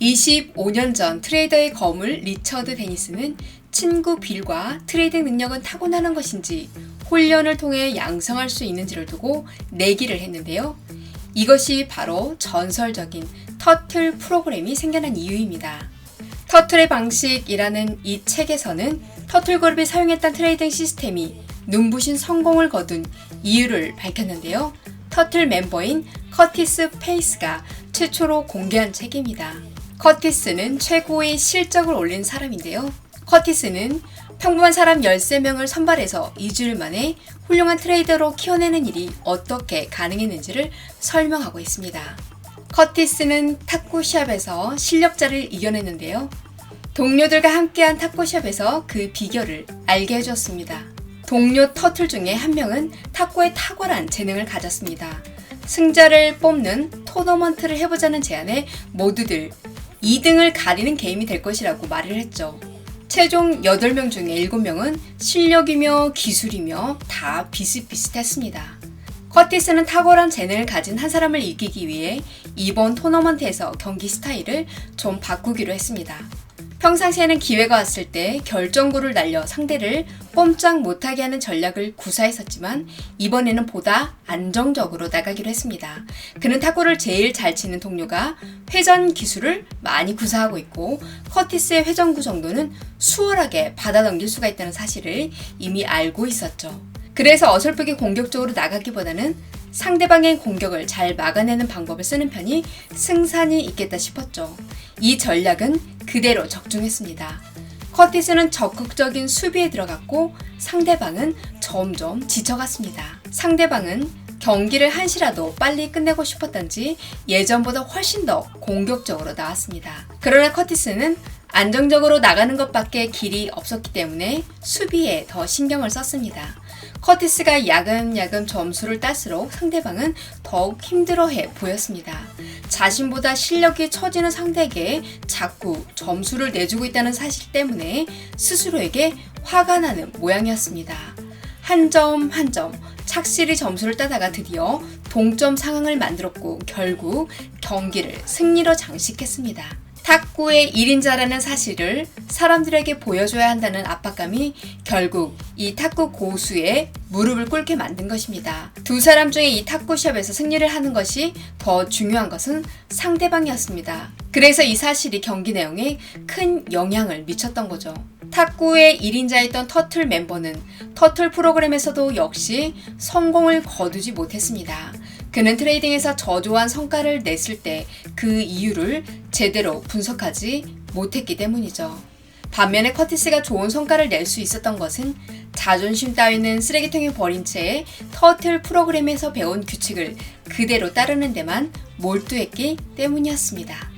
25년 전 트레이더의 거물 리처드 베니스는 친구 빌과 트레이딩 능력은 타고나는 것인지 훈련을 통해 양성할 수 있는지를 두고 내기를 했는데요. 이것이 바로 전설적인 터틀 프로그램이 생겨난 이유입니다. 터틀의 방식이라는 이 책에서는 터틀 그룹이 사용했던 트레이딩 시스템이 눈부신 성공을 거둔 이유를 밝혔는데요. 터틀 멤버인 커티스 페이스가 최초로 공개한 책입니다. 커티스는 최고의 실적을 올린 사람인데요. 커티스는 평범한 사람 13명을 선발해서 2주일 만에 훌륭한 트레이더로 키워내는 일이 어떻게 가능했는지를 설명하고 있습니다. 커티스는 탁구 시합에서 실력자를 이겨냈는데요. 동료들과 함께한 탁구 시합에서 그 비결을 알게 해줬습니다. 동료 터틀 중에 한 명은 탁구에 탁월한 재능을 가졌습니다. 승자를 뽑는 토너먼트를 해보자는 제안에 모두들 2등을 가리는 게임이 될 것이라고 말을 했죠. 최종 8명 중에 7명은 실력이며 기술이며 다 비슷비슷했습니다. 커티스는 탁월한 재능을 가진 한 사람을 이기기 위해 이번 토너먼트에서 경기 스타일을 좀 바꾸기로 했습니다. 평상시에는 기회가 왔을 때 결정구를 날려 상대를 꼼짝 못하게 하는 전략을 구사했었지만 이번에는 보다 안정적으로 나가기로 했습니다. 그는 탁구를 제일 잘 치는 동료가 회전 기술을 많이 구사하고 있고 커티스의 회전구 정도는 수월하게 받아 넘길 수가 있다는 사실을 이미 알고 있었죠. 그래서 어설프게 공격적으로 나가기보다는 상대방의 공격을 잘 막아내는 방법을 쓰는 편이 승산이 있겠다 싶었죠. 이 전략은 그대로 적중했습니다. 커티스는 적극적인 수비에 들어갔고 상대방은 점점 지쳐갔습니다. 상대방은 경기를 한시라도 빨리 끝내고 싶었던지 예전보다 훨씬 더 공격적으로 나왔습니다. 그러나 커티스는 안정적으로 나가는 것밖에 길이 없었기 때문에 수비에 더 신경을 썼습니다. 커티스가 야금야금 점수를 딸수록 상대방은 더욱 힘들어해 보였습니다. 자신보다 실력이 처지는 상대에게 자꾸 점수를 내주고 있다는 사실 때문에 스스로에게 화가 나는 모양이었습니다. 한 점 한 점 착실히 점수를 따다가 드디어 동점 상황을 만들었고 결국 경기를 승리로 장식했습니다. 탁구의 1인자라는 사실을 사람들에게 보여줘야 한다는 압박감이 결국 이 탁구 고수의 무릎을 꿇게 만든 것입니다. 두 사람 중에 이 탁구 시합에서 승리를 하는 것이 더 중요한 것은 상대방이었습니다. 그래서 이 사실이 경기 내용에 큰 영향을 미쳤던 거죠. 탁구의 1인자였던 터틀 멤버는 터틀 프로그램에서도 역시 성공을 거두지 못했습니다. 그는 트레이딩에서 저조한 성과를 냈을 때 그 이유를 제대로 분석하지 못했기 때문이죠. 반면에 커티스가 좋은 성과를 낼 수 있었던 것은 자존심 따위는 쓰레기통에 버린 채 터틀 프로그램에서 배운 규칙을 그대로 따르는 데만 몰두했기 때문이었습니다.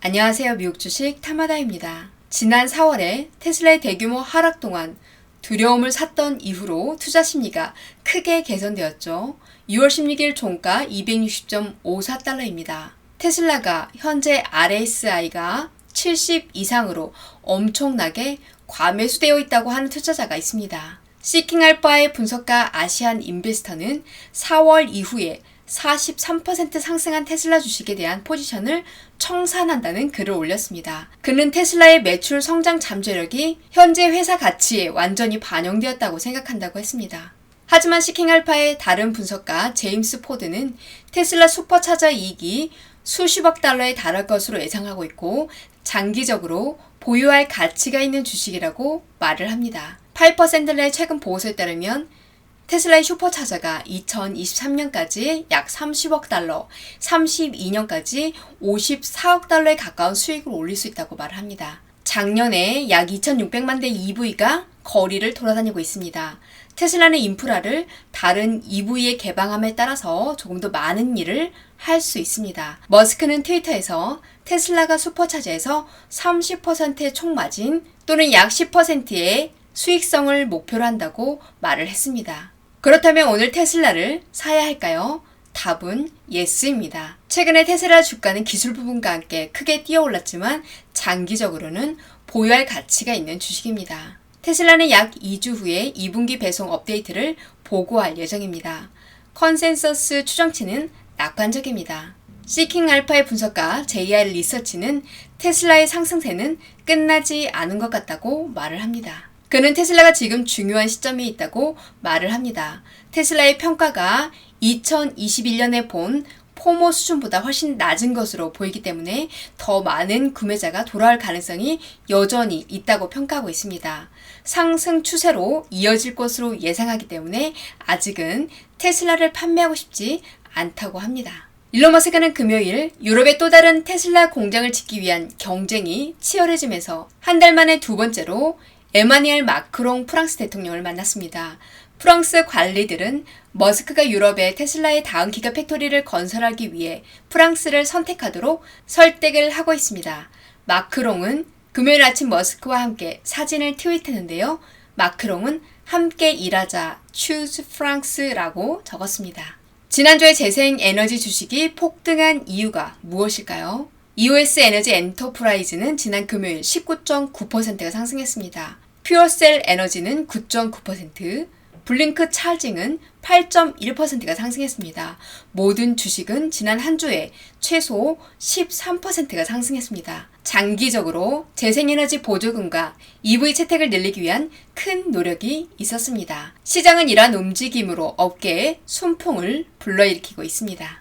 안녕하세요. 미국 주식 타마다입니다. 지난 4월에 테슬라의 대규모 하락 동안 두려움을 샀던 이후로 투자 심리가 크게 개선되었죠. 6월 16일 종가 260.54달러입니다. 테슬라가 현재 RSI가 70 이상으로 엄청나게 과매수되어 있다고 하는 투자자가 있습니다. 시킹 알파의 분석가 아시안 인베스터는 4월 이후에 43% 상승한 테슬라 주식에 대한 포지션을 청산한다는 글을 올렸습니다. 그는 테슬라의 매출 성장 잠재력이 현재 회사 가치에 완전히 반영되었다고 생각한다고 했습니다. 하지만 시킹알파의 다른 분석가 제임스 포드는 테슬라 슈퍼차저 이익이 수십억 달러에 달할 것으로 예상하고 있고 장기적으로 보유할 가치가 있는 주식이라고 말을 합니다. 8%의 최근 보고서에 따르면 테슬라의 슈퍼차저가 2023년까지 약 30억 달러, 32년까지 54억 달러에 가까운 수익을 올릴 수 있다고 말합니다. 작년에 약 2,600만 대 EV가 거리를 돌아다니고 있습니다. 테슬라는 인프라를 다른 EV의 개방함에 따라서 조금 더 많은 일을 할 수 있습니다. 머스크는 트위터에서 테슬라가 슈퍼차저에서 30%의 총마진 또는 약 10%의 수익성을 목표로 한다고 말을 했습니다. 그렇다면 오늘 테슬라를 사야 할까요? 답은 예스입니다. 최근에 테슬라 주가는 기술 부분과 함께 크게 뛰어올랐지만 장기적으로는 보유할 가치가 있는 주식입니다. 테슬라는 약 2주 후에 2분기 배송 업데이트를 보고할 예정입니다. 컨센서스 추정치는 낙관적입니다. 시킹 알파의 분석가 JR 리서치는 테슬라의 상승세는 끝나지 않은 것 같다고 말을 합니다. 그는 테슬라가 지금 중요한 시점에 있다고 말을 합니다. 테슬라의 평가가 2021년에 본 포모 수준보다 훨씬 낮은 것으로 보이기 때문에 더 많은 구매자가 돌아올 가능성이 여전히 있다고 평가하고 있습니다. 상승 추세로 이어질 것으로 예상하기 때문에 아직은 테슬라를 판매하고 싶지 않다고 합니다. 일론 머스크는 금요일 유럽의 또 다른 테슬라 공장을 짓기 위한 경쟁이 치열해지면서 한 달 만에 두 번째로 에마니엘 마크롱 프랑스 대통령을 만났습니다. 프랑스 관리들은 머스크가 유럽에 테슬라의 다음 기가 팩토리를 건설하기 위해 프랑스를 선택하도록 설득을 하고 있습니다. 마크롱은 금요일 아침 머스크와 함께 사진을 트윗했는데요. 마크롱은 함께 일하자 choose france라고 적었습니다. 지난주에 재생 에너지 주식이 폭등한 이유가 무엇일까요? EOS 에너지 엔터프라이즈는 지난 금요일 19.9%가 상승했습니다. 퓨어셀 에너지는 9.9%, 블링크 찰징은 8.1%가 상승했습니다. 모든 주식은 지난 한 주에 최소 13%가 상승했습니다. 장기적으로 재생에너지 보조금과 EV 채택을 늘리기 위한 큰 노력이 있었습니다. 시장은 이러한 움직임으로 업계에 순풍을 불러일으키고 있습니다.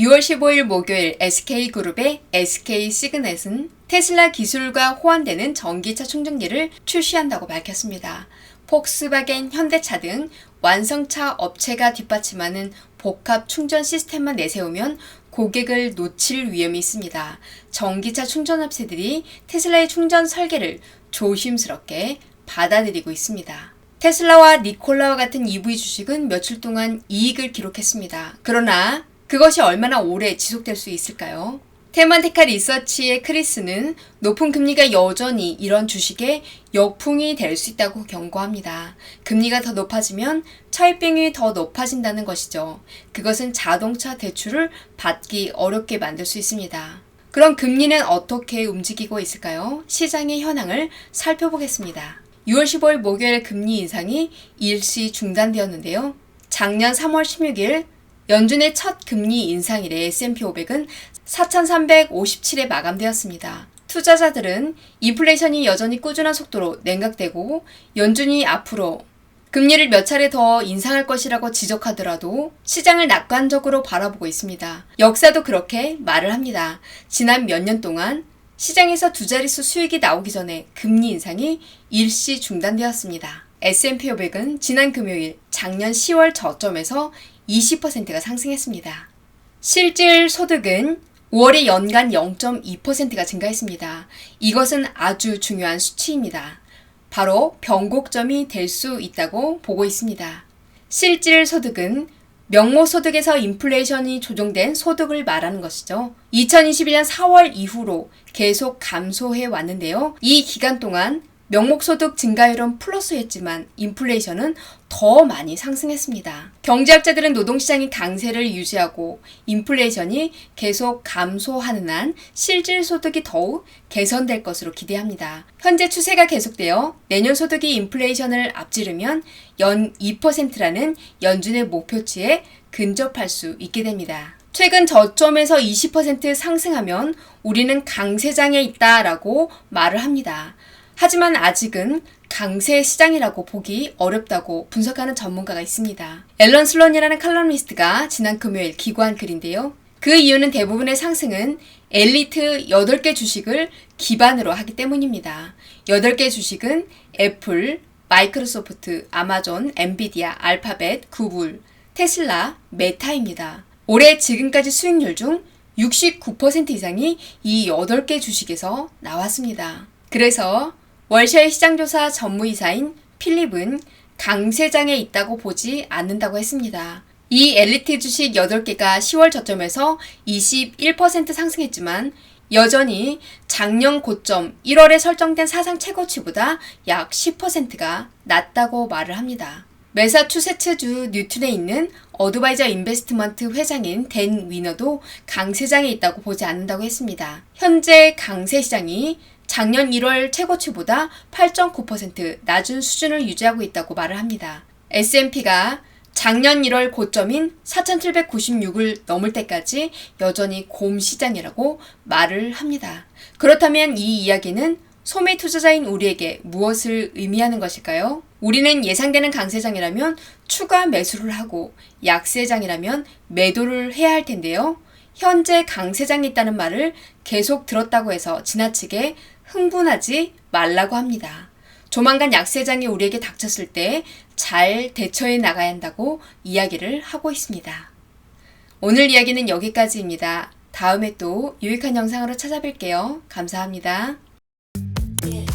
6월 15일 목요일 SK그룹의 SK 시그넷은 테슬라 기술과 호환되는 전기차 충전기를 출시한다고 밝혔습니다. 폭스바겐, 현대차 등 완성차 업체가 뒷받침하는 복합 충전 시스템만 내세우면 고객을 놓칠 위험이 있습니다. 전기차 충전업체들이 테슬라의 충전 설계를 조심스럽게 받아들이고 있습니다. 테슬라와 니콜라와 같은 EV 주식은 며칠 동안 이익을 기록했습니다. 그러나 그것이 얼마나 오래 지속될 수 있을까요? 테마테카 리서치의 크리스는 높은 금리가 여전히 이런 주식의 역풍이 될 수 있다고 경고합니다. 금리가 더 높아지면 차입비용이 더 높아진다는 것이죠. 그것은 자동차 대출을 받기 어렵게 만들 수 있습니다. 그럼 금리는 어떻게 움직이고 있을까요? 시장의 현황을 살펴보겠습니다. 6월 15일 목요일 금리 인상이 일시 중단되었는데요. 작년 3월 16일 연준의 첫 금리 인상일에 S&P 500은 4,357에 마감되었습니다. 투자자들은 인플레이션이 여전히 꾸준한 속도로 냉각되고 연준이 앞으로 금리를 몇 차례 더 인상할 것이라고 지적하더라도 시장을 낙관적으로 바라보고 있습니다. 역사도 그렇게 말을 합니다. 지난 몇 년 동안 시장에서 두 자릿수 수익이 나오기 전에 금리 인상이 일시 중단되었습니다. S&P 500은 지난 금요일 작년 10월 저점에서 20%가 상승했습니다. 실질 소득은 5월에 연간 0.2%가 증가했습니다. 이것은 아주 중요한 수치입니다. 바로 변곡점이 될 수 있다고 보고 있습니다. 실질 소득은 명목 소득에서 인플레이션이 조정된 소득을 말하는 것이죠. 2021년 4월 이후로 계속 감소해 왔는데요. 이 기간 동안 명목소득 증가율은 플러스였지만 인플레이션은 더 많이 상승했습니다. 경제학자들은 노동시장이 강세를 유지하고 인플레이션이 계속 감소하는 한 실질 소득이 더욱 개선될 것으로 기대합니다. 현재 추세가 계속되어 내년 소득이 인플레이션을 앞지르면 연 2%라는 연준의 목표치에 근접할 수 있게 됩니다. 최근 저점에서 20% 상승하면 우리는 강세장에 있다라고 말을 합니다. 하지만 아직은 강세 시장이라고 보기 어렵다고 분석하는 전문가가 있습니다. 앨런 슬론이라는 칼럼니스트가 지난 금요일 기고한 글인데요. 그 이유는 대부분의 상승은 엘리트 8개 주식을 기반으로 하기 때문입니다. 8개 주식은 애플, 마이크로소프트, 아마존, 엔비디아, 알파벳, 구글, 테슬라, 메타입니다. 올해 지금까지 수익률 중 69% 이상이 이 8개 주식에서 나왔습니다. 그래서 월셔의 시장조사 전무이사인 필립은 강세장에 있다고 보지 않는다고 했습니다. 이 엘리트 주식 8개가 10월 저점에서 21% 상승했지만 여전히 작년 고점 1월에 설정된 사상 최고치보다 약 10%가 낮다고 말을 합니다. 메사추세츠주 뉴튼에 있는 어드바이저 인베스트먼트 회장인 댄 위너도 강세장에 있다고 보지 않는다고 했습니다. 현재 강세 시장이 작년 1월 최고치보다 8.9% 낮은 수준을 유지하고 있다고 말을 합니다. S&P가 작년 1월 고점인 4,796을 넘을 때까지 여전히 곰 시장이라고 말을 합니다. 그렇다면 이 이야기는 소매 투자자인 우리에게 무엇을 의미하는 것일까요? 우리는 예상되는 강세장이라면 추가 매수를 하고 약세장이라면 매도를 해야 할 텐데요. 현재 강세장이 있다는 말을 계속 들었다고 해서 지나치게 흥분하지 말라고 합니다. 조만간 약세장이 우리에게 닥쳤을 때 잘 대처해 나가야 한다고 이야기를 하고 있습니다. 오늘 이야기는 여기까지입니다. 다음에 또 유익한 영상으로 찾아뵐게요. 감사합니다. Yeah.